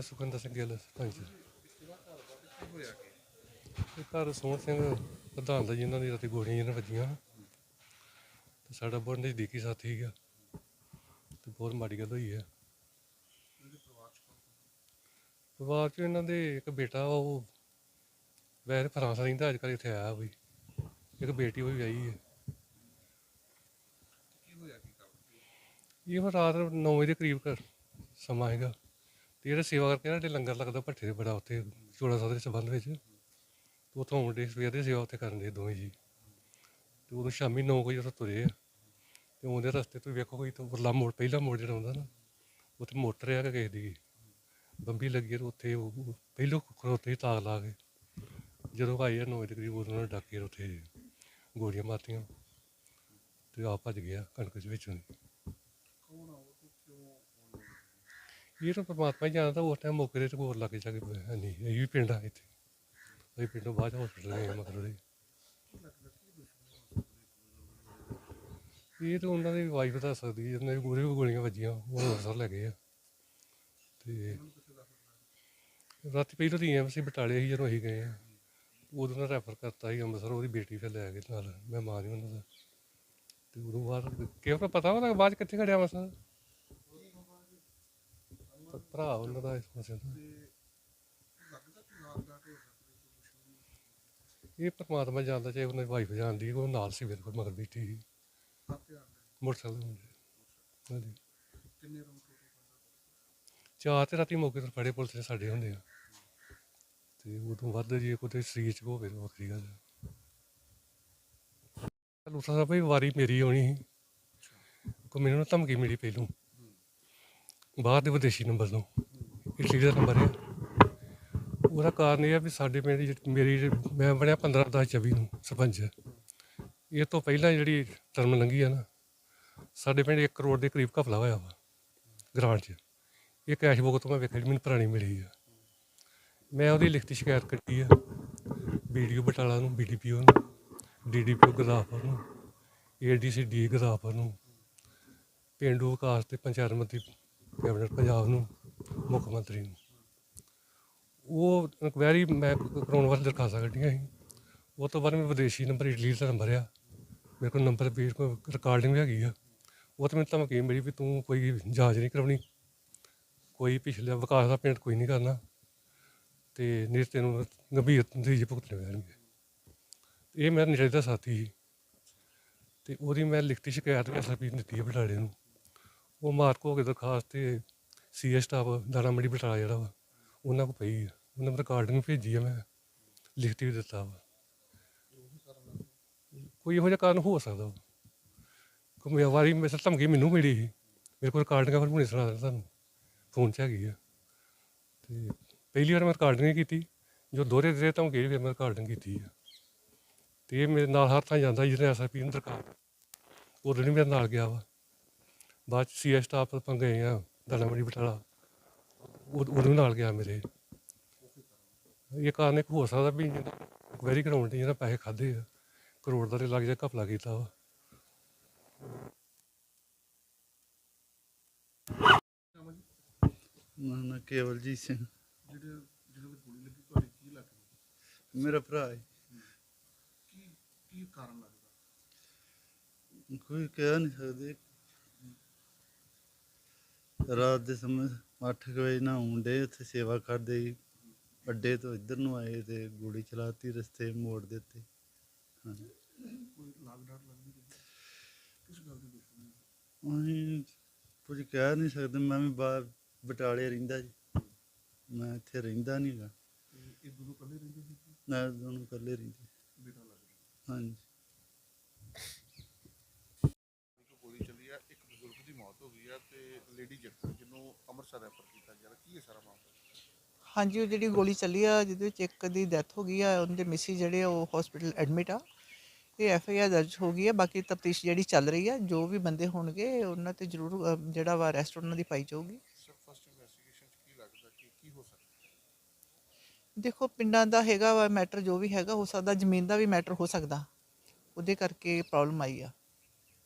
ਮੇਰਾ ਸੁਖਿੰਦਰ ਸਿੰਘ ਗਿੱਲ ਸਰਪੰਚ ਇਹ ਘਰ ਸੋਹਣ ਸਿੰਘ ਪ੍ਰਧਾਨ ਦਾ ਜਿਨ੍ਹਾਂ ਦੀ ਰਾਤੀ ਗੋਲੀਆਂ ਜਿਹਨਾਂ ਵੱਜੀਆਂ। ਤੇ ਸਾਡਾ ਬਹੁਤ ਨਜ਼ਦੀਕੀ ਸਾਥੀ ਗਿਆ ਤੇ ਬਹੁਤ ਮਾੜੀ ਗੱਲ ਹੋਈ ਹੈ। ਪਰਿਵਾਰ ਚ ਇਹਨਾਂ ਦੇ ਇੱਕ ਬੇਟਾ ਉਹ ਵੈਸੇ ਫਰਾਂਸ ਰਹਿੰਦਾ ਅੱਜ ਕੱਲ ਇੱਥੇ ਆਇਆ ਵੀ ਇੱਕ ਬੇਟੀ ਉਹ ਵੀ ਆਈ ਹੈ। ਇਹ ਰਾਤ 9 ਵਜੇ ਦੇ ਕਰੀਬ ਘਰ ਸਮਾਂ ਹੈਗਾ। ਤੇ ਜਿਹੜਾ ਸੇਵਾ ਕਰਕੇ ਨਾ ਜਿਹੜੇ ਲੰਗਰ ਲੱਗਦਾ ਭੱਠੇ ਦੇ ਬੜਾ ਉੱਥੇ ਚੋੜਾ ਸਾਹਿਬ ਦੇ ਸੰਬੰਧ ਵਿੱਚ। ਤੇ ਉੱਥੋਂ ਆਉਂਦੇ ਸਵੇਰ ਦੀ ਸੇਵਾ ਉੱਥੇ ਕਰਨ ਦੇ ਦੋਵੇਂ ਜੀ। ਤੇ ਉਦੋਂ ਸ਼ਾਮੀ 9 ਵਜੇ ਉੱਥੇ ਤੁਰੇ ਆ। ਤੇ ਉਹਦੇ ਰਸਤੇ ਤੋਂ ਵੇਖੋ ਕੋਈ ਤਾਂ ਉਰਲਾ ਮੋੜ, ਪਹਿਲਾ ਮੋੜ ਜਿਹੜਾ ਹੁੰਦਾ ਨਾ, ਉੱਥੇ ਮੋਟਰ ਆ ਕੇ ਕਿਸੇ ਦੀ। ਬੰਬੀ ਲੱਗੀ ਤੇ ਉੱਥੇ ਉਹ ਉਹ ਪਹਿਲੋਂ ਖੜੋਤੇ ਤਾਕ ਲਾ ਕੇ ਜਦੋਂ ਆਏ ਆ 9 ਵਜੇ ਕਰੀਬ ਉਦੋਂ ਉਹਨਾਂ ਨੇ ਡਾਕੇ ਉੱਥੇ ਗੋਲੀਆਂ ਮਾਰਤੀਆਂ। ਤੇ ਆ ਭੱਜ ਗਿਆ ਕਣਕ ਦੇ ਵਿੱਚੋਂ ਦੀ ਇਹ ਤਾਂ ਪਰਮਾਤਮਾ ਹੀ ਜਾਣਦਾ, ਉਸ ਟਾਈਮ ਮੌਕੇ ਦੇ ਤੇ ਹੋਰ ਲੱਗ ਜਾ ਕੇ ਹੈ ਨਹੀਂ, ਇਹ ਵੀ ਪਿੰਡ ਆ ਇੱਥੇ। ਅਸੀਂ ਪਿੰਡੋਂ ਬਾਅਦ ਹਸਪੀਟਲ ਗਏ ਆ ਦੇ ਇਹ। ਤਾਂ ਉਹਨਾਂ ਦੀ ਵਾਈਫ ਦੱਸ ਸਕਦੀ ਹੈ ਉਹਨਾਂ ਦੀ ਗੋਲੀ ਵੀ ਗੋਲੀਆਂ ਵੱਜੀਆਂ, ਉਹ ਅੰਮ੍ਰਿਤਸਰ ਲੈ ਗਏ ਆ। ਤੇ ਰਾਤੀ ਪਹਿਲਾਂ ਤਾਂ ਐਮਸੀ ਬਟਾਲੇ ਸੀ ਜਦੋਂ ਅਸੀਂ ਗਏ ਆ, ਉਦੋਂ ਦਾ ਰੈਫਰ ਕਰਤਾ ਸੀ ਅੰਮ੍ਰਿਤਸਰ, ਉਹਦੀ ਬੇਟੀ ਫਿਰ ਲੈ ਗਏ ਨਾਲ, ਮੈਂ ਮਾਂ ਉਹਨਾਂ ਦਾ। ਤੇ ਉਦੋਂ ਬਾਅਦ ਕਿਉਂ ਪਤਾ ਉਹਨਾਂ ਬਾਅਦ 'ਚ ਕਿੱਥੇ ਖੜਿਆ ਮਸਾ ਭਰਾ ਉਹਨਾਂ ਦਾ ਇਸ ਇਹ ਪਰਮਾਤਮਾ ਜਾਣਦਾ ਚਾਹੇ ਉਹਨਾਂ ਦੀ ਵਾਈਫ ਜਾਣਦੀ, ਉਹ ਨਾਲ ਸੀ ਮੇਰੇ ਕੋਲ, ਮਗਰ ਬੈਠੀ ਸੀ। ਮੋਟਰਸਾਈਕਲ ਹੁੰਦੇ ਹਾਂਜੀ। ਚਾਰ ਤੇ ਰਾਤੀ ਮੌਕੇ ਤੇ ਫੜੇ ਪੁਲਿਸ ਨੇ ਸਾਡੇ ਹੁੰਦੇ ਆ। ਤੇ ਉਦੋਂ ਵੱਧ ਜੇ ਕੋਈ ਸਰੀਰ ਚ ਹੋਵੇ ਤਾਂ ਵੱਖਰੀ ਗੱਲ ਹੈ ਲੂਸਾ ਸਾਹਿਬ ਵੀ ਵਾਰੀ ਮੇਰੀ ਆਉਣੀ ਸੀ। ਕੋ ਮੈਨੂੰ ਨਾ ਧਮਕੀ ਮਿਲੀ ਪਹਿਲੋਂ। ਬਾਹਰ ਦੇ ਵਿਦੇਸ਼ੀ ਨੰਬਰ ਤੋਂ। ਇਟਲੀ ਦਾ ਨੰਬਰ ਹੈ। ਉਹਦਾ ਕਾਰਨ ਇਹ ਆ ਵੀ ਸਾਡੇ ਪਿੰਡ ਜਿਹੜੀ ਮੇਰੀ ਜਿਹੜੀ- ਮੈਂ ਬਣਿਆ 15 10 24 ਨੂੰ ਸਰਪੰਚ। ਇਹ ਤੋਂ ਪਹਿਲਾਂ ਜਿਹੜੀ ਟਰਮ ਲੰਘੀ ਆ ਨਾ, ਸਾਡੇ ਪਿੰਡ 1 ਕਰੋੜ ਦੇ ਕਰੀਬ ਘਪਲਾ ਹੋਇਆ ਵਾ, ਗ੍ਰਾਂਟ 'ਚ। ਇਹ ਕੈਸ਼ ਬੁੱਕ ਤੋਂ ਮੈਂ ਵੇਖਿਆ ਜੀ ਮੈਨੂੰ ਪੁਰਾਣੀ ਮਿਲੀ ਆ। ਮੈਂ ਉਹਦੀ ਲਿਖਤੀ ਸ਼ਿਕਾਇਤ ਕੱਟੀ ਆ ਵੀਡੀਓ ਬਟਾਲਾ ਨੂੰ ਬੀਡੀਪੀਓ ਨੂੰ ਡੀਡੀਪੀਓ ਗੁਰਦਾਸਪੁਰ ਨੂੰ ਏਡੀਸੀ ਡੀ ਗੁਰਦਾਸਪੁਰ ਨੂੰ। ਪੇਂਡੂ ਵਿਕਾਸ ਤੇ ਪੰਚਾਇਤ ਮੰਤਰੀ ਕੈਬਨਿਟ ਪੰਜਾਬ ਨੂੰ, ਮੁੱਖ ਮੰਤਰੀ ਨੂੰ। ਉਹ ਇਨਕੁਆਇਰੀ ਮੈਂ ਕਰਾਉਣ ਵਾਸਤੇ ਦਰਖਾਸਤਾਂ ਕੱਢੀਆਂ ਸੀ। ਉਹ ਤੋਂ ਬਾਅਦ ਮੈਂ ਵਿਦੇਸ਼ੀ ਨੰਬਰ ਇਟਲੀ ਦਾ ਨੰਬਰ ਆ। ਮੇਰੇ ਕੋਲ ਨੰਬਰ ਵੀ, ਕੋਈ ਰਿਕਾਰਡਿੰਗ ਵੀ ਹੈਗੀ ਆ। ਉਹ ਤੇ ਮੈਨੂੰ ਧਮਕੀ ਮਿਲੀ ਵੀ ਤੂੰ ਕੋਈ ਜਾਂਚ ਨਹੀਂ ਕਰਾਉਣੀ। ਕੋਈ ਪਿਛਲੇ ਵਿਕਾਸ ਦਾ ਪਿੰਡ ਕੋਈ ਨਹੀਂ ਕਰਨਾ। ਤੇ ਨਹੀਂ ਤੈਨੂੰ ਗੰਭੀਰ ਨਤੀਜੇ ਭੁਗਤਣੇ ਪੈਣਗੇ। ਇਹ ਮੇਰਾ ਨੇੜੇ ਸਾਥੀ ਸੀ। ਤੇ ਉਹਦੀ ਮੈਂ ਲਿਖਤੀ ਸ਼ਿਕਾਇਤ ਐਸਐਸਪੀ ਨੂੰ ਦਿੱਤੀ ਹੈ ਬਟਾਲੇ ਨੂੰ। ਉਹ ਮਾਰਕ ਹੋ ਕੇ ਦਰਖਾਸਤ ਤੇ ਸੀਐਸ ਸਟਾਫ ਦਾਣਾ ਮੰਡੀ ਬਟਾਲਾ ਜਿਹੜਾ ਵਾ, ਉਹਨਾਂ ਕੋ ਪਈ ਆ। ਉਹਨਾਂ ਨੇ ਰਿਕਾਰਡਿੰਗ ਭੇਜੀ ਆ ਮੈਂ, ਲਿਖਤੀ ਵੀ ਦਿੱਤਾ ਵਾ। ਕੋਈ ਇਹੋ ਜਿਹਾ ਕਾਰਨ ਹੋ ਸਕਦਾ ਵਾ? ਕੋਈ ਵਾਰੀ ਮੇਰੇ ਧਮਕੀ ਮੈਨੂੰ ਮਿਲੀ ਸੀ। ਮੇਰੇ ਕੋਲ ਰਿਕਾਰਡਿੰਗ ਫਿਰ ਹੁਣੇ ਸੁਣਾ ਦਿੰਦਾ ਤੁਹਾਨੂੰ। ਫੋਨ 'ਚ ਹੈਗੀ ਆ। ਤੇ ਪਹਿਲੀ ਵਾਰ ਮੈਂ ਰਿਕਾਰਡਿੰਗ ਨਹੀਂ ਕੀਤੀ। ਜੋ ਦੋਹਰੇ ਦੇ ਧਮਕੀ ਫਿਰ ਮੈਂ ਰਿਕਾਰਡਿੰਗ ਕੀਤੀ ਆ। ਤੇ ਇਹ ਮੇਰੇ ਨਾਲ ਹਰ ਥਾਂ ਜਾਂਦਾ ਜਿਹਨੇ ਐਸਆਈਪੀ ਨੂੰ ਦਰਕਾਰ ਉਦੋਂ ਨਹੀਂ ਮੇਰੇ ਨਾਲ ਗਿਆ ਵਾ। ਬਾਅਦ ਚ ਸੀਐਸ ਸਟਾਫ ਆਪਾਂ ਗਏ ਆ ਦਾਣਾਮੜੀ ਬਟਾਲਾ। ਉਹ ਉਹਨੂੰ ਨਾਲ ਗਿਆ ਮੇਰੇ। ਇਹ ਕਾਰਨ ਇੱਕ ਹੋ ਸਕਦਾ ਵੀ ਵੈਰੀ ਗਰਾਊਂਡ ਜਿਹੜਾ ਪੈਸੇ ਖਾਦੇ ਆ। ਕਰੋੜ ਦਾ ਤੇ ਲੱਗ ਜਾ ਘਪਲਾ ਕੀਤਾ ਵਾ। ਮੇਰਾ ਨਾਂ ਕੇਵਲਜੀਤ ਸਿੰਘ। ਜਿਹੜੇ ਜਿਹਨਾਂ ਦੀ ਗੋਲੀ ਲੱਗੀ ਤੁਹਾਡੀ ਕੀ ਲੱਗਦਾ ਮੇਰਾ ਭਰਾ ਹੈ। ਕੀ ਕੀ ਕਾਰਨ ਲੱਗਦਾ? ਕੋਈ ਕਹਿ ਨਹੀਂ ਸਕਦੇ। ਰਾਤ ਦੇ ਸਮੇਂ 8 ਵਜੇ ਨਾ ਹੁੰਦੇ ਉੱਥੇ ਸੇਵਾ ਕਰਦੇ ਅੱਡੇ ਤੋਂ ਇੱਧਰ ਨੂੰ ਆਏ ਤੇ ਗੋਲੀ ਚਲਾਤੀ ਰਸਤੇ ਮੋੜ ਦਿੱਤੇ। ਹਾਂਜੀ। ਹੈ? ਕੁਝ ਕਹਿ ਨਹੀਂ ਸਕਦੇ ਮੈਂ ਵੀ ਬਾਹਰ ਬਟਾਲੇ ਰਹਿੰਦਾ ਜੀ। ਮੈਂ ਇੱਥੇ ਰਹਿੰਦਾ ਨਹੀਂ ਗਾ। ਤੇ ਇਹ ਦੋਨੋਂ ਇਕੱਲੇ ਰਹਿੰਦੇ ਸੀ? ਮੈਂ ਦੋਨੋਂ ਇਕੱਲੇ ਰਹਿੰਦੇ। ਹਾਂਜੀ ਇੱਕ ਗੋਲੀ ਚੱਲੀ ਆ ਇੱਕ ਬਜ਼ੁਰਗ ਦੀ ਮੌਤ ਹੋ ਗਈ ਆ ਤੇ ਲੇਡੀ ਜ਼ਖਮੀ ਜਿਹਨੂੰ ਅੰਮ੍ਰਿਤਸਰ ਰੈਫਰ ਕੀਤਾ ਗਿਆ। ਕੀ ਹੈ ਸਾਰਾ ਮਾਮਲਾ? ਹਾਂਜੀ ਉਹ ਜਿਹੜੀ ਗੋਲੀ ਚੱਲੀ ਆ ਜਿਹਦੇ ਵਿੱਚ ਇੱਕ ਦੀ ਡੈਥ ਹੋ ਗਈ ਆ ਉਹਦੇ ਮਿਸੀ ਜਿਹੜੇ ਆ ਉਹ ਹਸਪੀਟਲ ਐਡਮਿਟ ਆ। ਇਹ ਐਫ ਆਈ ਆਰ ਦਰਜ ਹੋ ਗਈ ਆ ਬਾਕੀ ਤਫਤੀਸ਼ ਜਿਹੜੀ ਚੱਲ ਰਹੀ ਆ ਜੋ ਵੀ ਬੰਦੇ ਹੋਣਗੇ ਉਹਨਾਂ ਤੇ ਜ਼ਰੂਰ ਅ, ਜਿਹੜਾ ਵਾ ਅਰੈਸਟ ਉਹਨਾਂ ਦੀ ਪਾਈ ਜਾਊਗੀ। ਸਰ ਫਸਟ ਇਨਵੈਸਟੀਗੇਸ਼ਨ ਚ ਕੀ ਲੱਗਦਾ ਕਿ ਕੀ ਹੋ ਸਕਦਾ? ਦੇਖੋ ਪਿੰਡਾਂ ਦਾ ਹੈਗਾ ਵਾ ਮੈਟਰ ਜੋ ਵੀ ਹੈਗਾ ਹੋ ਸਕਦਾ ਜ਼ਮੀਨ ਦਾ ਵੀ ਮੈਟਰ ਹੋ ਸਕਦਾ। ਉਹਦੇ ਕਰਕੇ ਪ੍ਰੋਬਲਮ ਆਈ ਆ।